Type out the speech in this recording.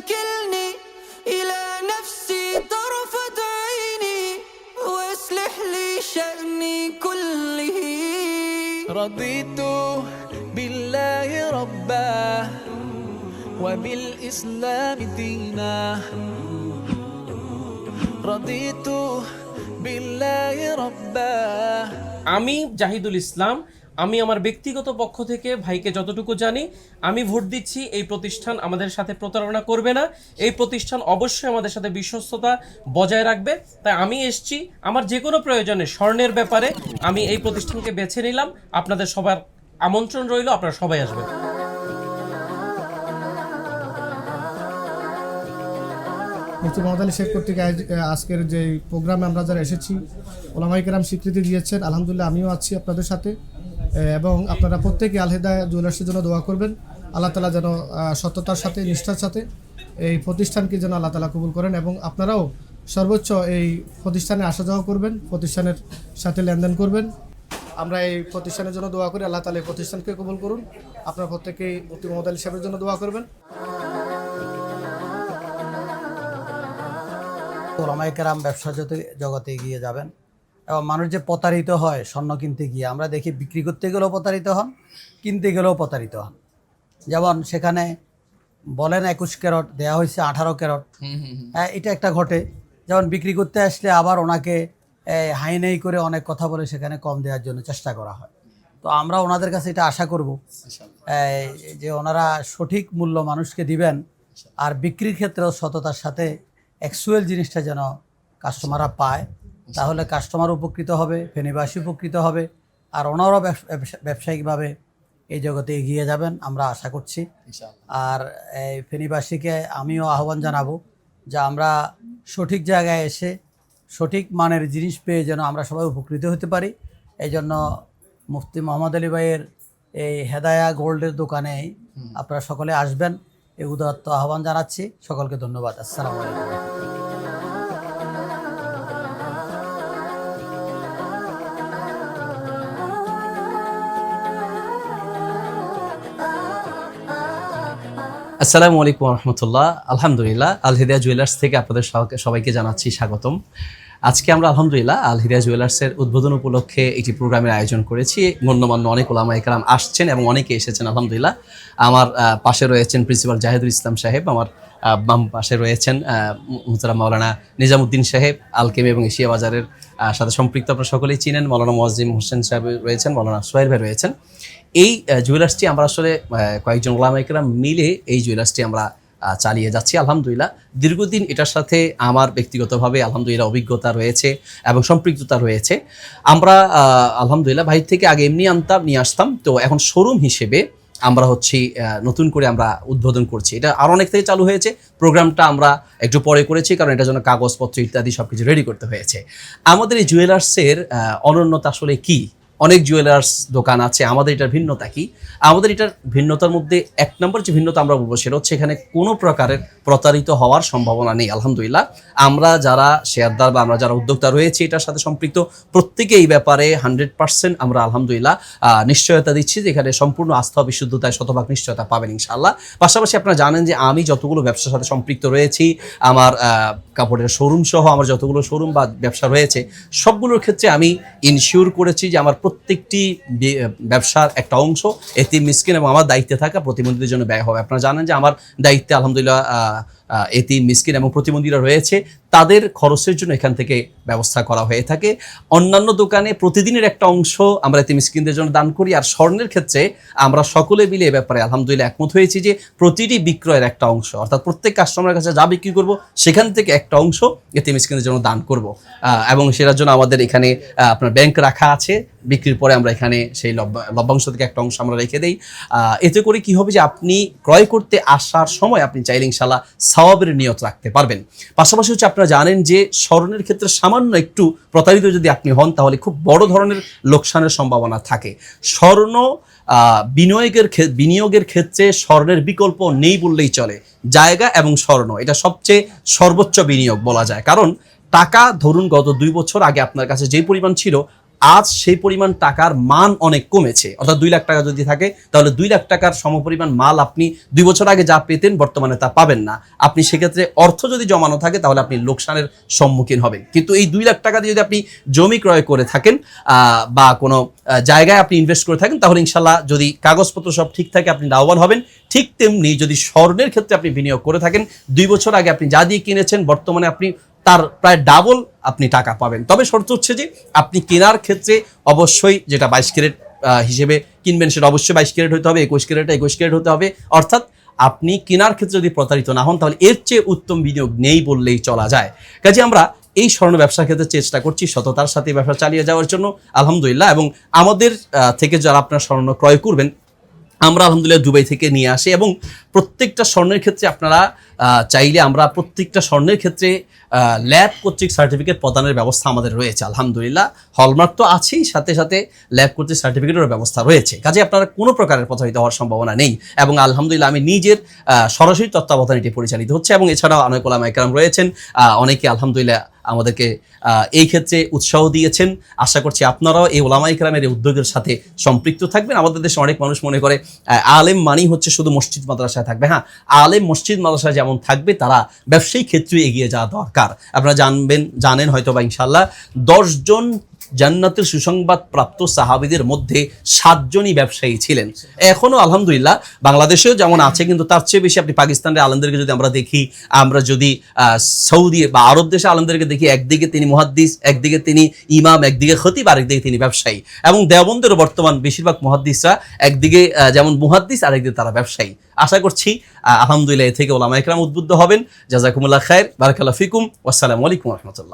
تكلني إلى نفسي طرفة عيني واصلح لي شأني كله رضيت بالله ربا وبالإسلام دينا رضيت بالله ربا আমি জাহিদুল ইসলাম আমি আমার ব্যক্তিগত পক্ষ থেকে ভাইকে যতটুকু জানি, আমি ভোট দিচ্ছি, এই প্রতিষ্ঠান আমাদের সাথে প্রতারণা করবে না। এই প্রতিষ্ঠান অবশ্যই আমাদের সাথে বিশ্বস্ততা বজায় রাখবে। তাই আমি এসছি, আমার যে কোনো প্রয়োজনে, স্বর্ণের ব্যাপারে আমি এই প্রতিষ্ঠানকে বেছে নিলাম। আপনাদের সবার আমন্ত্রণ রইল, আপনারা সবাই আসবেন। মুফতি মোহাম্মদ আলী শেখ কর্তৃক আজকের যে প্রোগ্রামে আমরা যারা এসেছি ওলামাই কেরাম স্বীকৃতি দিয়েছেন, আলহামদুলিল্লাহ আমিও আছি আপনাদের সাথে। এবং আপনারা প্রত্যেকে আলহেদা জুয়েলার্সের জন্য দোয়া করবেন। আল্লাহ তালা যেন সততার সাথে, নিষ্ঠার সাথে এই প্রতিষ্ঠানকে যেন আল্লাহ তালা কবুল করেন এবং আপনারাও সর্বোচ্চ এই প্রতিষ্ঠানে আসা যাওয়া করবেন, প্রতিষ্ঠানের সাথে লেনদেন করবেন। আমরা এই প্রতিষ্ঠানের জন্য দোয়া করি, আল্লাহ তালা এই প্রতিষ্ঠানকে কবুল করুন। আপনারা প্রত্যেকেই মুফতি মোহাম্মদ আলী সাহেবের জন্য দোয়া করবেন। ব্যবসা জগতে এগিয়ে যাবেন। মানুষ যে প্রতারিত হয় স্বর্ণ কিনতে গিয়ে আমরা দেখি বিক্রি করতে গেলেও প্রতারিত হন কিনতে গেলেও প্রতারিত হন। যেমন সেখানে বলেন একুশ ক্যারট দেয়া হয়েছে আঠারো ক্যারট। হ্যাঁ এটা একটা ঘটে। যেমন বিক্রি করতে আসলে আবার ওনাকে হাই নেই করে অনেক কথা বলে সেখানে কম দেওয়ার জন্য চেষ্টা করা হয়। তো আমরা ওনাদের কাছে এটা আশা করব যে ওনারা সঠিক মূল্য মানুষকে দিবেন আর বিক্রির ক্ষেত্রেও সততার সাথে অ্যাকচুয়াল জিনিসটা যেন কাস্টমাররা পায়। তাহলে কাস্টমার উপকৃত হবে ফেনীবাসী উপকৃত হবে আর ওনারাও ব্যবসায়িকভাবে এই জগতে এগিয়ে যাবেন আমরা আশা করছি। আর এই ফেনীবাসীকে আমিও আহ্বান জানাব যে আমরা সঠিক জায়গায় এসে সঠিক মানের জিনিস পেয়ে যেন আমরা সবাই উপকৃত হতে পারি। এই জন্য মুফতি মোহাম্মদ আলী ভাইয়ের এই হেদায়া গোল্ডের দোকানে আপনারা সকলে আসবেন। এই উদাত্ত আহ্বান জানাচ্ছি। সকলকে ধন্যবাদ। আসসালামু আলাইকুম। আসসালামু আলাইকুম রহমতুল্লাহ। আলহামদুলিল্লাহ আলহেদিয়া জুয়েলার্স থেকে আপনাদের সবাইকে- জানাচ্ছি স্বাগতম। আজকে আমরা আলহামদুলিল্লাহ আল হিদিয়া জুয়েলার্সের উদ্বোধন উপলক্ষে একটি প্রোগ্রামের আয়োজন করেছি। গণ্যমান্য অনেক ওলামা একরাম আসছেন এবং অনেকে এসেছেন, আলহামদুলিল্লাহ। আমার পাশে রয়েছেন প্রিন্সিপাল জাহিদুল ইসলাম সাহেব, আমার বাম পাশে রয়েছেন মুহতারাম মাওলানা নিজামুদ্দিন সাহেব, আলকেম এবং এশিয়া বাজারের সাথে সম্পৃক্ত আপনারা সকলেই চিনেন। মৌলানা মোয়াজিম হোসেন সাহেব রয়েছেন মৌলানা সোহেল ভাই রয়েছেন। এই জুয়েলার্সটি আমরা আসলে কয়েকজন ওলামাইকরা মিলে এই জুয়েলার্সটি আমরা চালিয়ে যাচ্ছি, আলহামদুলিল্লাহ। দীর্ঘদিন এটার সাথে আমার ব্যক্তিগতভাবে আলহামদুলিল্লাহ অভিজ্ঞতা রয়েছে এবং সম্পৃক্ততা রয়েছে। আমরা আলহামদুলিল্লাহ ভাই থেকে আগে এমনি আনতাম, নিয়ে আসতাম। তো এখন শোরুম হিসেবে আমরা হচ্ছি নতুন করে আমরা উদ্বোধন করছি। এটা আরও অনেক থেকে চালু হয়েছে। প্রোগ্রামটা আমরা একটু পরে করেছি, কারণ এটার জন্য কাগজপত্র ইত্যাদি সব কিছু রেডি করতে হয়েছে। আমাদের এই জুয়েলার্সের অনন্যতা আসলে কি? অনেক জুয়েলার্স দোকান আছে, আমাদের এটার ভিন্নতা কি? আমাদের এটার ভিন্নতার মধ্যে এক নম্বর যে ভিন্নতা আমরা বলব সেটা হচ্ছে এখানে কোনো প্রকারের প্রতারিত হওয়ার সম্ভাবনা নেই, আলহামদুলিল্লাহ। আমরা যারা শেয়ারদার বা আমরা যারা উদ্যোক্তা রয়েছে এটার সাথে সম্পৃক্ত, প্রত্যেকে এই ব্যাপারে হান্ড্রেড পার্সেন্ট আমরা আলহামদুলিল্লাহ নিশ্চয়তা দিচ্ছি যে এখানে সম্পূর্ণ আস্থা বিশুদ্ধতায় শতভাগ নিশ্চয়তা পাবেন ইনশাআল্লাহ। পাশাপাশি আপনারা জানেন যে আমি যতগুলো ব্যবসার সাথে সম্পৃক্ত রয়েছি, আমার কাপড়ের শোরুম সহ আমার যতগুলো শোরুম বা ব্যবসা রয়েছে, সবগুলোর ক্ষেত্রে আমি ইনশিওর করেছি যে আমার প্রত্যেকটি ব্যবসার একটা অংশ এতে মিসকিন এবং আমার দায়িত্বে থাকা প্রতিবন্ধীদের জন্য ব্যয় হবে। আপনারা জানেন যে আমার দায়িত্বে আলহামদুলিল্লাহ এতি মিসকিন এবং প্রতিবন্ধীরা রয়েছে, তাদের খরচের জন্য এখান থেকে ব্যবস্থা করা হয়ে থাকে। অন্যান্য দোকানে প্রতিদিনের একটা অংশ আমরা এতে মিসকিনদের জন্য দান করি, আর স্বর্ণের ক্ষেত্রে আমরা সকলে মিলে এ ব্যাপারে আলহামদুলিল্লাহ একমত হয়েছি যে প্রতিটি বিক্রয়ের একটা অংশ, অর্থাৎ প্রত্যেক কাস্টমারের কাছে যা বিক্রি করব, সেখান থেকে একটা অংশ এতে মিসকিনদের জন্য দান করব। এবং সেটার জন্য আমাদের এখানে আপনার ব্যাংক রাখা আছে। বিক্রির পরে আমরা এখানে সেই লভ্য- লভ্যাংশ থেকে একটা অংশ আমরা রেখে দেই। এতে করে কি হবে যে আপনি ক্রয় করতে আসার সময় আপনি চাইলে ইনশাল্লাহ সওয়াবের নিয়ত রাখতে পারবেন। পাশাপাশি হচ্ছে আপনারা জানেন যে স্মরণের ক্ষেত্রে সামান্য একটু প্রতারিত যদি আপনি হন, তাহলে খুব বড় ধরনের লোকসানের সম্ভাবনা থাকে। স্বর্ণ বিনিয়োগের বিনিয়োগের ক্ষেত্রে স্বর্ণের বিকল্প নেই বললেই চলে। জায়গা এবং স্বর্ণ, এটা সবচেয়ে সর্বোচ্চ বিনিয়োগ বলা যায়। কারণ টাকা, ধরুন গত দুই বছর আগে আপনার কাছে যে পরিমাণ ছিল আজ সেই পরিমাণ টাকার মান অনেক কমেছে। অর্থাৎ দুই লাখ টাকা যদি থাকে, তাহলে দুই লাখ টাকার সমপরিমাণ মাল আপনি দুই বছর আগে যা পেতেন, বর্তমানে তা পাবেন না। আপনি সেক্ষেত্রে অর্থ যদি জমানো থাকে, তাহলে আপনি লোকসানের সম্মুখীন হবেন। কিন্তু এই দুই লাখ টাকা দিয়ে যদি আপনি জমি ক্রয় করে থাকেন বা কোনো জায়গায় আপনি ইনভেস্ট করে থাকেন, তাহলে ইনশাল্লাহ যদি কাগজপত্র সব ঠিক থাকে, আপনি লাভবান হবেন। ঠিক তেমনি যদি স্বর্ণের ক্ষেত্রে আপনি বিনিয়োগ করে থাকেন, দুই বছর আগে আপনি যা দিয়ে কিনেছেন, বর্তমানে আপনি তার প্রায় ডাবল আপনি টাকা পাবেন। তবে শর্ত হচ্ছে যে, আপনি কেনার ক্ষেত্রে অবশ্যই যেটা বাইশ ক্যারেট হিসেবে কিনবেন সেটা অবশ্যই বাইশ ক্যারেট হতে হবে, একুশ ক্যারেট একুশ ক্যারেট হতে হবে। অর্থাৎ আপনি কেনার ক্ষেত্রে যদি প্রতারিত না হন, তাহলে এর চেয়ে উত্তম বিনিয়োগ নেই বললেই চলা যায়। কাজে আমরা এই স্বর্ণ ব্যবসার ক্ষেত্রে চেষ্টা করছি সততার সাথে ব্যবসা চালিয়ে যাওয়ার জন্য, আলহামদুলিল্লাহ। এবং আমাদের থেকে যারা আপনার স্বর্ণ ক্রয় করবেন আমরা আলহামদুলিল্লাহ দুবাই থেকে নিয়ে আসি এবং প্রত্যেকটা স্বর্ণের ক্ষেত্রে আপনারা চাইলে আমরা প্রত্যেকটা স্বর্ণের ক্ষেত্রে ল্যাব কর্তৃক সার্টিফিকেট প্রদানের ব্যবস্থা আমাদের রয়েছে, আলহামদুলিল্লাহ। হলমার্ক তো আছেই, সাথে সাথে ল্যাব কর্তৃক সার্টিফিকেটের ব্যবস্থা রয়েছে। কাজে আপনারা কোনো প্রকারের প্রতারিত হওয়ার সম্ভাবনা নেই এবং আলহামদুলিল্লাহ আমি নিজের সরাসরি তত্ত্বাবধানে এটি পরিচালিত হচ্ছে এবং এছাড়াও অনেক ওলামা একরাম রয়েছেন অনেকে আলহামদুলিল্লাহ আমাদেরকে এই ক্ষেত্রে উৎসাহ দিয়েছেন। আশা করছি আপনারাও এই ওলামা ইকরামের এই উদ্যোগের সাথে সম্পৃক্ত থাকবেন। আমাদের দেশে অনেক মানুষ মনে করে আলেম মানি হচ্ছে শুধু মসজিদ মাদ্রাসায় থাকবে। হ্যাঁ আলেম মসজিদ মাদ্রাসায় যেমন থাকবে, তারা ব্যবসায়িক ক্ষেত্রে এগিয়ে যাওয়া দরকার। আপনারা জানবেন, জানেন হয়তো বা ইনশাল্লাহ দশজন জান্নাতের সুসংবাদ প্রাপ্ত সাহাবিদের মধ্যে সাতজনই ব্যবসায়ী ছিলেন। এখনও আলহামদুলিল্লাহ বাংলাদেশেও যেমন আছে, কিন্তু তার চেয়ে বেশি আপনি পাকিস্তানের আলমদেরকে যদি আমরা দেখি, আমরা যদি সৌদি বা আরব দেশে আলমদেরকে দেখি, একদিকে তিনি মুহাদ্দিস, একদিকে তিনি ইমাম, একদিকে খতিব, আরেকদিকে তিনি ব্যবসায়ী। এবং দেওবন্দেরও বর্তমান বেশিরভাগ মুহাদ্দিসরা একদিকে যেমন মুহাদ্দিস, আরেকদিকে তারা ব্যবসায়ী। আশা করছি আলহামদুলিল্লাহ, এ থেকে ওলামা একরাম উদ্বুদ্ধ হবেন। জাজাকুমুল্লাহ খায়ের বারাকাল্লাহ ফিকুম আসসালামু আলাইকুম রহমতুল্লাহ।